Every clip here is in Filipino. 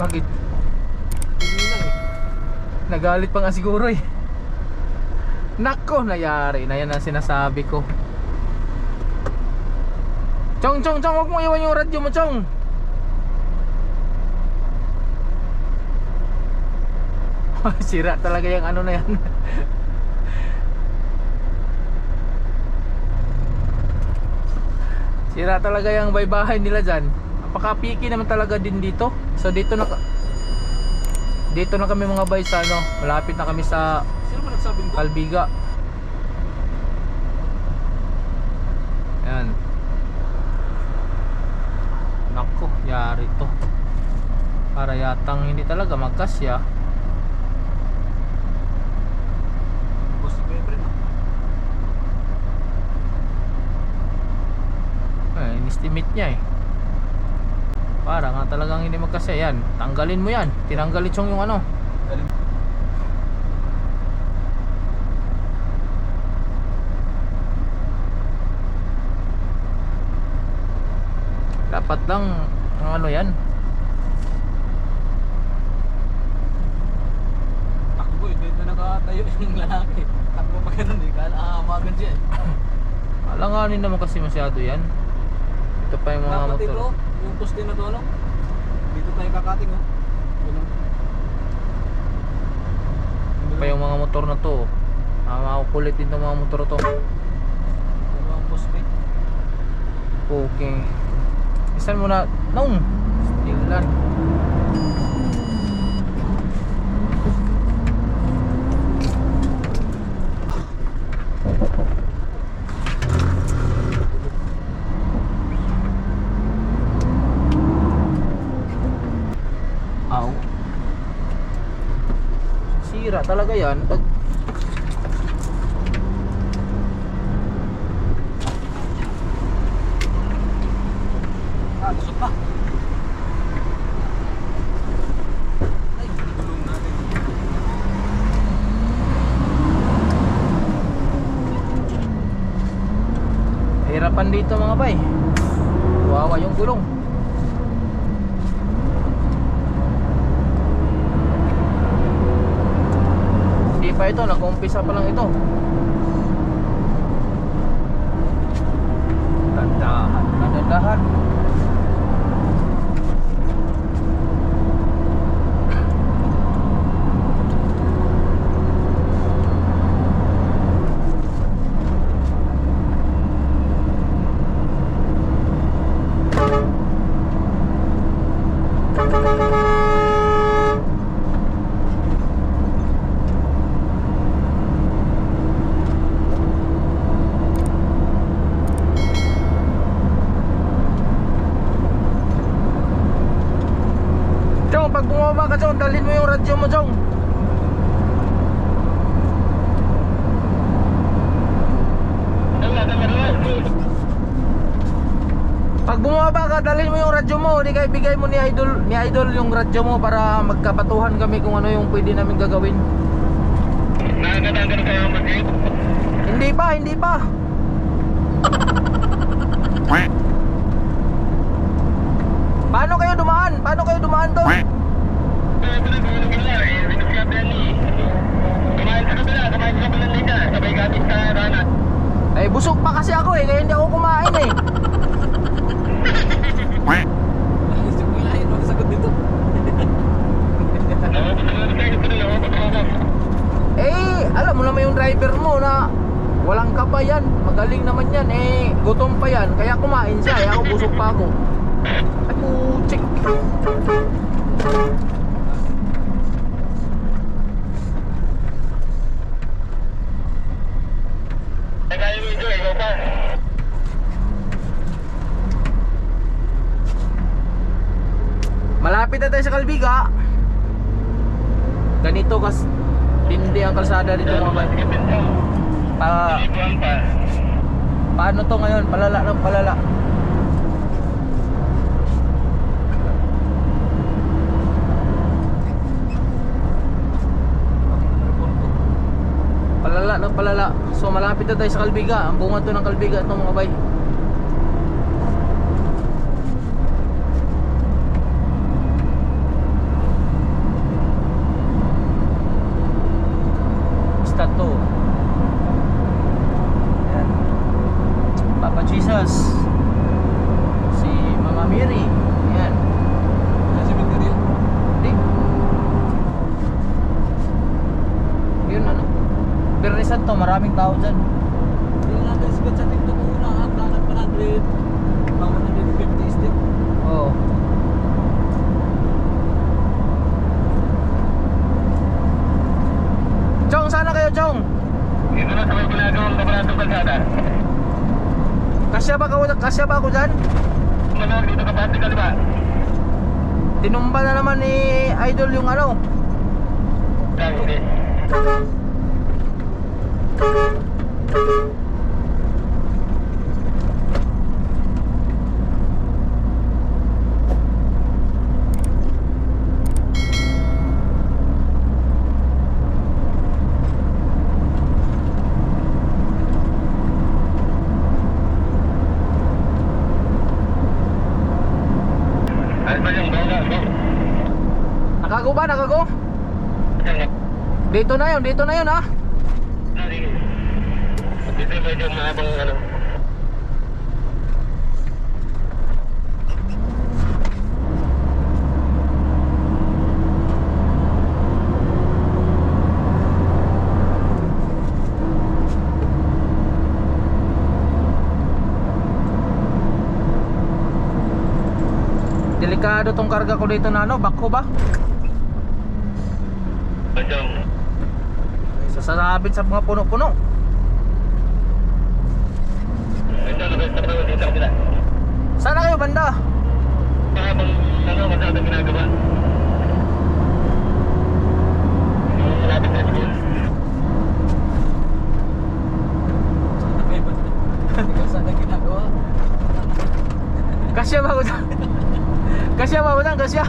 Bakit? Hindi lang eh. Nagalit pa nga siguro eh. Nako, nayari na yan ang sinasabi ko. Chong, chong, chong, huwag mo iwan yung radyo mo, chong. Sira talaga yung ano na yan. Sira talaga yung baybahay nila dyan. Napaka-picky naman talaga din dito. So dito na dito na kami mga bay sa ano, malapit na kami sa Sino? Kalbiga. Yan. Nako, yari to. Para yatang hindi talaga magkasya. Eh, in-estimate niya eh. Para nga talagang hindi magkasya yan. Tanggalin mo yan. Tinanggalin yung yung ano. Dapat lang ang ano yan. Takbo eh. Dito nakatayo yung lalaki. Takbo pa ganun eh. Kala aamagan siya eh. Alanganin naman kasi masyado yan. Ito pa yung mga Dapat motor. ito, yung poste na to ano? Dito tayo kakating oh. Ganun. Ito pa yung mga motor na to. Ah, makukulit din itong mga motor to. Ano ang poste? Okay. Isan mo na. Nung. Stilan. Aw. Sira talaga yan. Pag Ah, pa. Natin. Hirapan dito mga bay. Wawa yung gulong. Hindi pa nag-umpisa pa lang ito. Dandahan, dandahan. Chong, pag bumaba ka Chong, dalhin mo yung radyo mo Chong. Pag bumaba ka, dalhin mo yung radyo mo. Hindi ka ibigay mo ni Idol, ni Idol yung radyo mo para magkapatuhan kami kung ano yung pwede namin gagawin. Nakakatagal kayo mag-gate? Hindi pa, hindi pa. Paano kayo dumaan? Paano kayo dumaan doon? Eh, sa ranat. Eh, busog pa kasi ako eh, kaya hindi ako kumain eh. Si Kuya yun, ang sagot dito. Eh, alam mo naman yung driver mo na walang kabayan. Magaling naman yan. Eh, gutom pa yan. Kaya kumain siya. Eh, ako busog pa ako. Ay, putik. Kaya mo ito, ikaw pa. Malapit na tayo sa Kalbiga. Ganito kas tindi ang kalsada dito mga bay. Pa, paano to ngayon? Palala ng palala. Palala ng palala. So malapit na tayo sa Kalbiga. Ang bunga to ng Kalbiga ito mga bay. Miri. Yan. Sa cemetery. Hindi. Yun ano. Birni Santo, maraming tao dyan. Hindi nga guys, sikat sa TikTok ko na ang kanan 100. Mga 150 stick. Oo. Chong, sana kayo, Chong? Dito na sa may ginagawang kabalatong kalsada. Kasya ba, ako, kasya ba ako dyan? Manuwag dito ka pati ba? Tinumba na naman ni Idol yung ano. Hindi. Ano ba yung bola? Go. Nakago ba? Nakago? Dito na yun, dito na yun ah. Dito medyo mahabang ano. Delikado tong karga ko dito na ano, bakho ba? Medyo Sasabit sa mga puno-puno. medyo labas na pa dito sila. Sana kayo banda? Mahabang ano masyadong ginagawa. Yung malapit na school. Sana kayo ba? Hindi ka sana ginagawa. Kasya ba ako dyan? Kasya ba ako dyan? Kasya?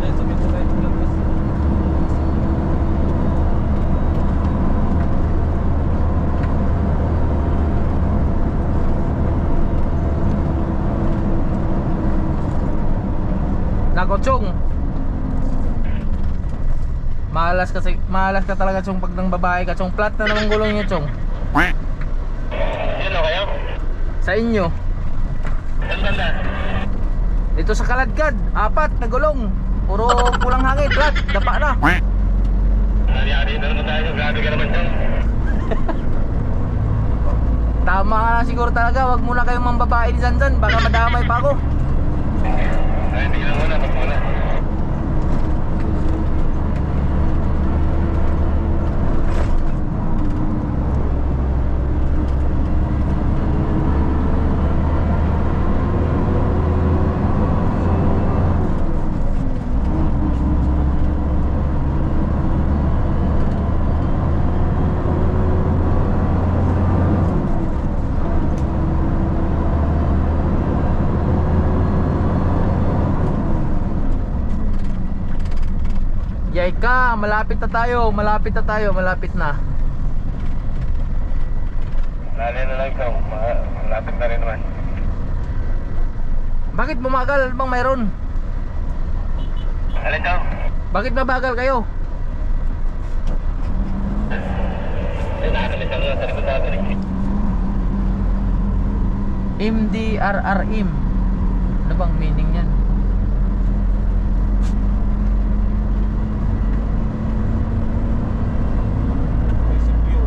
Dahil sa cemetery ko lang guys. Nako, Chong. Malas kasi, malas ka talaga, Chong, pag nang babae ka. Chong, flat na naman gulong niya, Chong. Sino kayo? Sa inyo. Saan? Dito sa Kaladkad, apat na gulong. Puro pulang hangin, flat, dapa na. Ari-ari na naman tayo. Grabe ka naman dyan. Tama ka na siguro talaga, wag muna kayong mambabae ni Zanzan, baka madamay pa ako. Ay, hindi na muna. Wag muna. Yay ka, malapit na tayo, malapit na tayo, malapit na. Lali na lang ikaw. Ma- Malapit na rin naman. Bakit bumagal? Ano bang mayroon? Alin daw? Bakit mabagal kayo? Natin eh. MDRRM. Ano bang meaning yan? Basic view.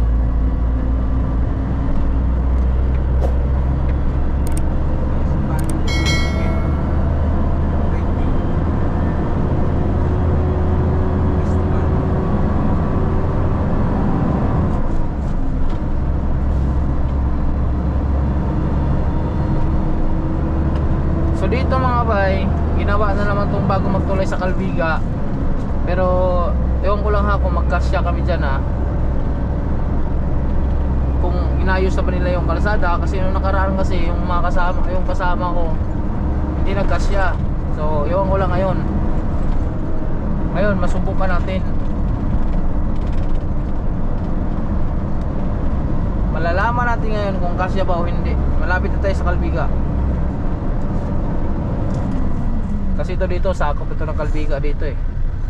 So dito mga bay, ginawa na naman tong bago magtulay sa Kalbiga. Pero ewan ko lang ha kung magkasya kami dyan ha. Kung inayos na ba nila yung kalsada kasi nung nakaraan kasi yung mga kasama, yung kasama ko hindi nagkasya. So ewan ko lang ngayon. Ngayon masubukan natin. Malalaman natin ngayon kung kasya ba o hindi. Malapit na tayo sa Kalbiga. Kasi ito dito, sakop ito ng Kalbiga dito eh.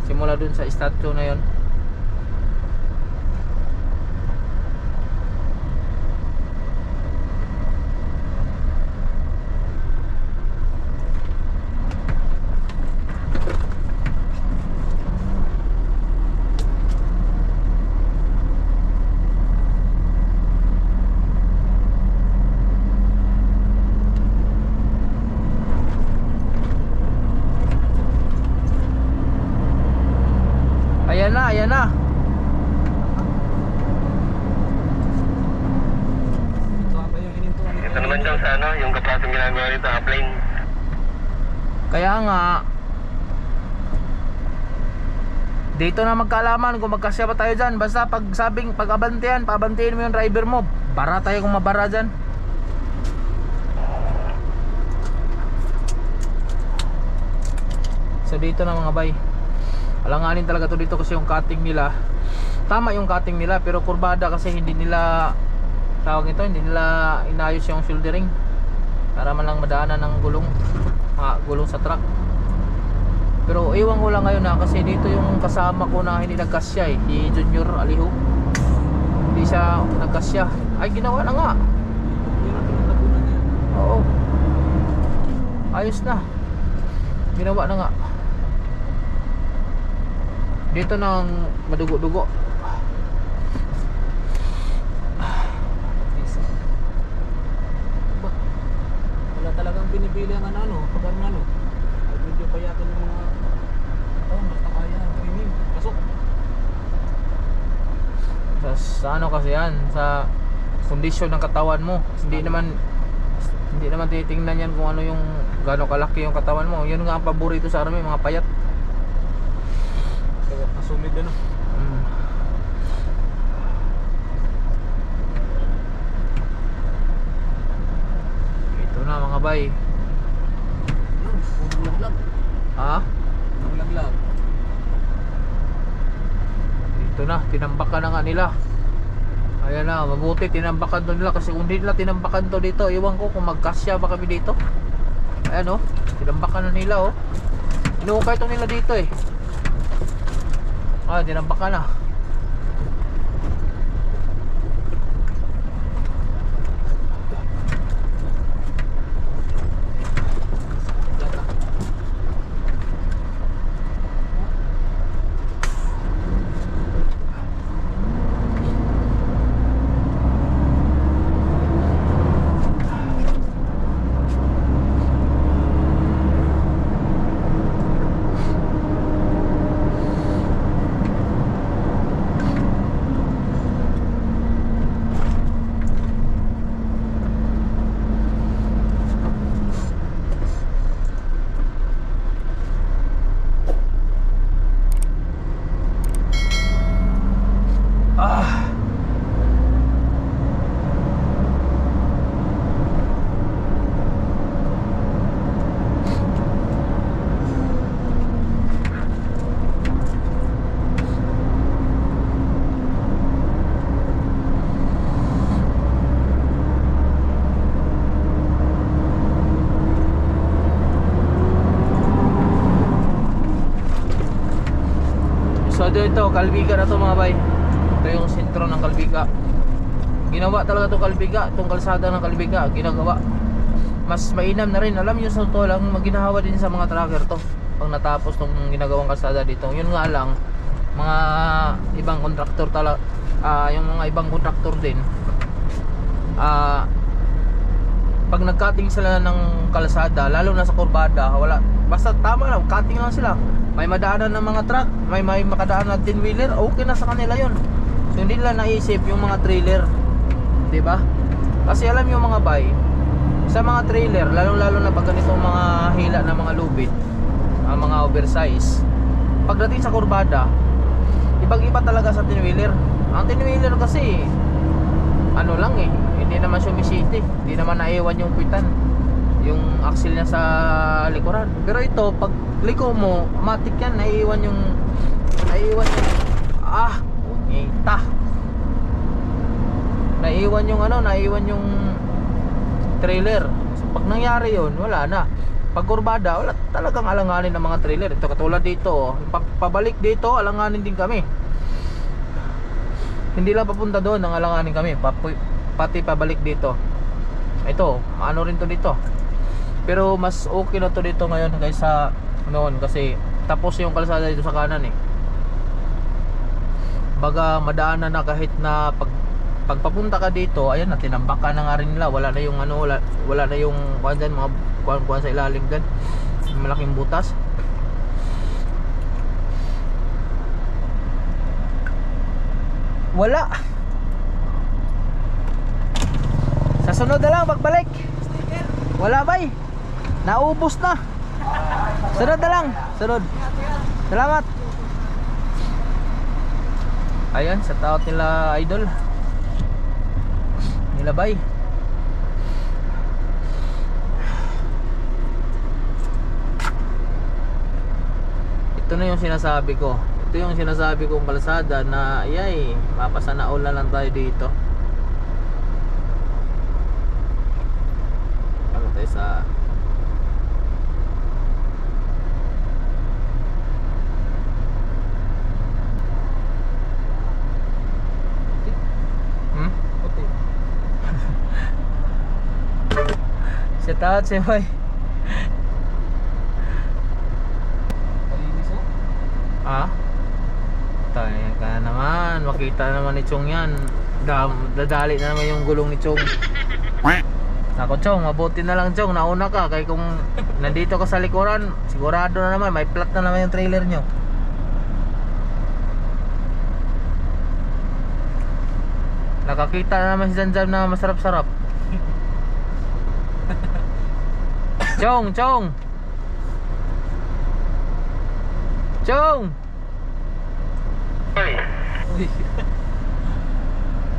simula dun sa statue na yon ayan na ayan na So, apa yung hinintuan nito? Ito naman daw sa ano, yung kapatong ginagawa rito, upline. Kaya nga dito na magkaalaman kung magkasya tayo dyan. Basta pag sabing pag abantihan Pabantihin mo yung driver mo. Bara tayo kung mabara dyan. So dito na mga bay. Alanganin talaga to dito kasi yung cutting nila. Tama yung cutting nila Pero kurbada kasi hindi nila Tawag ito Hindi nila inayos yung shouldering. Para man lang madaanan ng gulong. Ah, Gulong sa truck pero iwan ko lang ngayon na kasi dito yung kasama ko na hindi nagkasya eh Si Junior Aliho Hindi siya nagkasya Ay ginawa na nga. Oo Ayos na Ginawa na nga Dito nang madugo-dugo? Wala talagang binibili ang ano, ano, pag ano, ano. Ay, medyo payatan yung mga oh, basta kaya, training, pasok. Sa, ano kasi yan Sa kondisyon ng katawan mo Hindi naman Hindi naman titingnan yan kung ano yung Gano'ng kalaki yung katawan mo Yun nga ang paborito sa army mga payat Kaya nasumid ano. Mm. Ito na mga bay. Laglag. Ha? Laglag. Ito na, tinambakan na nga nila. Ayan na, mabuti tinambakan to nila kasi kung nila tinambakan to dito, iwan ko kung magkasya ba kami dito. Ayan oh, tinambakan na nila oh. Inuukay to nila dito eh. Ah, tinambakan na. Lata. Ah. So dito, Kalbiga na to mga bay. Ito yung sentro ng Kalbiga. Ginawa talaga to Kalbiga, itong kalsada ng Kalbiga, ginagawa. Mas mainam na rin. Alam niyo sa to lang, maginahawa din sa mga tracker to. Pag natapos tong ginagawang kalsada dito. Yun nga lang, mga ibang kontraktor talaga, ah yung mga ibang kontraktor din, ah pag nag-cutting sila ng kalsada, lalo na sa kurbada, wala, basta tama lang, cutting lang sila. May madaanan ng mga truck, may may makadaan na 10 wheeler, okay na sa kanila yon. So hindi nila naisip yung mga trailer. ba? Kasi alam yung mga bay, sa mga trailer, lalo lalo na pag ganitong mga hila na mga lubid, ang mga oversize. Pagdating sa kurbada, ibang-iba talaga sa 10 wheeler. Ang 10 wheeler kasi ano lang eh, hindi naman sumisiti, hindi naman naiwan yung pitan yung axle niya sa likuran. Pero ito, pag liko mo, matik yan, naiiwan yung naiiwan yung ah, ngita. Naiiwan yung ano, naiiwan yung trailer. So, pag nangyari yun, wala na. pag kurbada, wala talagang alanganin ng mga trailer. Ito katulad dito, oh. Pa- pabalik dito, alanganin din kami. Hindi lang papunta doon, ang alanganin kami. Pati pabalik dito. Ito, ano rin to dito. Pero mas okay na to dito ngayon kaysa noon kasi tapos yung kalsada dito sa kanan eh. Baga madaanan na kahit na pag pagpapunta ka dito, ayan na tinambak ka na nga rin nila. Wala na yung ano, wala, wala na yung kuan dyan, mga kuan, kuan sa ilalim dyan. Malaking butas. Wala. Sa sunod na lang pagbalik. Wala bay. Naubos na. Sunod na lang. Sunod. Salamat. Ayan, sa taot nila idol. Nila bay. Ito na yung sinasabi ko. Ito yung sinasabi kong kalsada na ayay, mapasanaol na lang tayo dito. Ano tayo sa Out si Boy. Malinis oh. Ah? Tayo ka na naman. Makita naman ni Chong yan. Dam, dadali na naman yung gulong ni Chong. Nako Chong, mabuti na lang Chong. Nauna ka. Kaya kung nandito ka sa likuran, sigurado na naman. May plat na naman yung trailer nyo. Nakakita na naman si Zanzam na masarap-sarap. Chong, Chong! Chong! Uy.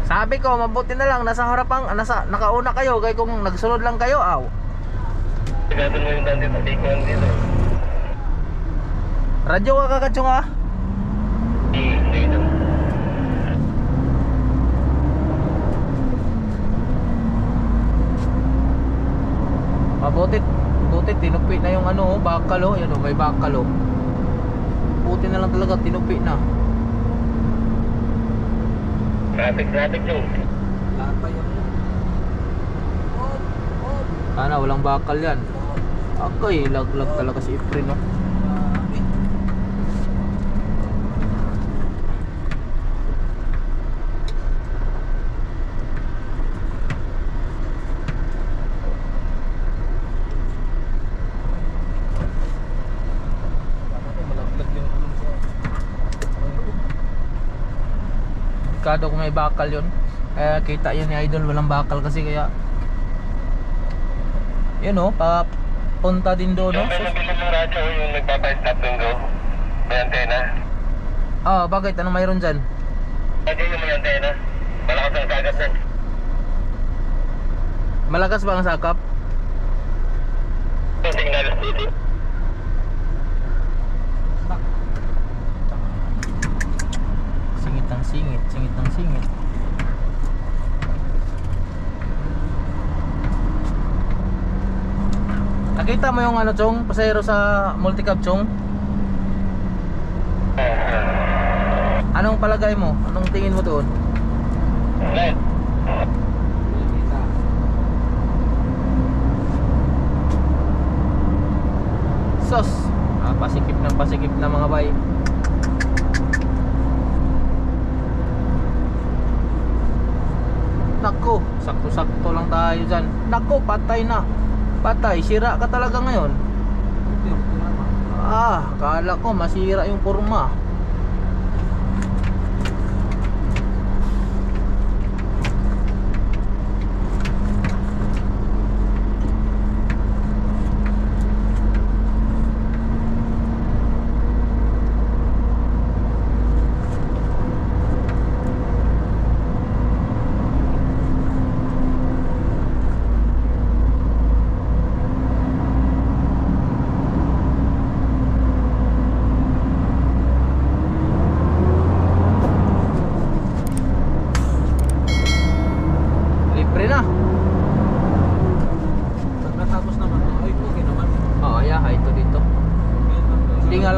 Sabi ko, mabuti na lang nasa harapang nasa nakauna kayo kay kung nagsunod lang kayo, aw. sigado mo yung dante sa likuan dito. Radyo ka kakatsong ah. Mabuti tinupi na yung ano, oh, bakal oh, yan oh, may bakal oh. Buti na lang talaga tinupi na. Traffic, traffic yung. Lahat pa. Oh, oh, Sana walang bakal yan. Akay, laglag talaga si Efren no. grabe. Malaglag yung gulong sa... Kado kung may bakal yun. Kaya kita yun ni Idol, walang bakal kasi kaya yun oh, pa punta din doon no. Yung may mabili ng radyo, yung nagpapa-stop and go. May antena. Ah, bakit anong mayroon diyan? Radyo yung may antena. Malakas ang kagat nun. Malakas ba ang sakap? Singit ng singit, ng singit. Nakita mo yung ano, Chong? Pasahero sa multicab, Chong? Anong palagay mo? Anong tingin mo doon? Kita. Sos! Ah, pasikip ng pasikip na mga bay. Nako, sakto-sakto lang tayo dyan. Nako, patay na. Patay, sira ka talaga ngayon. Ah, kala ko masira yung kurma.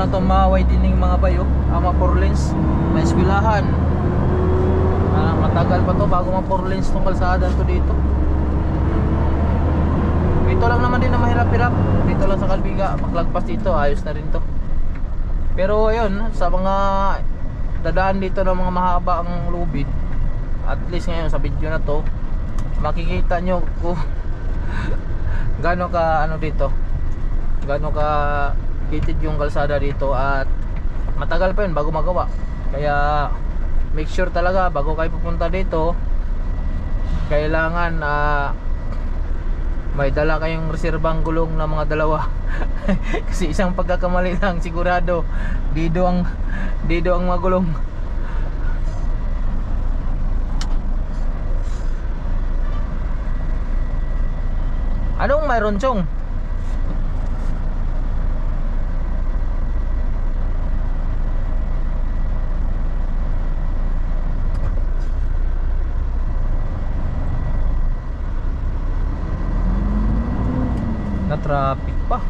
Na to maway din ng mga bayo mga four lanes may eskwelahan. Ah, matagal pa to bago mga four lanes tong kalsada to dito. Dito lang naman din na mahirap-hirap. Dito lang sa Kalbiga paglagpas dito ayos na rin to. Pero ayun sa mga dadaan dito ng mga mahaba ang lubid at least ngayon sa video na to makikita nyo kung gaano ka ano dito gaano ka kitid yung kalsada dito at matagal pa yun bago magawa. Kaya make sure talaga bago kayo pupunta dito kailangan ah, may dala kayong reserbang gulong na mga dalawa. Kasi isang pagkakamali lang sigurado dido ang dido ang mga gulong. Anong mayroon chong? Na traffic pa.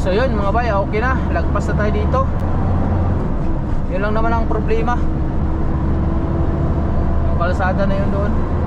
So yun mga bay, okay na. Lagpas na tayo dito. Yun lang naman ang problema. Yung kalsada na yun doon.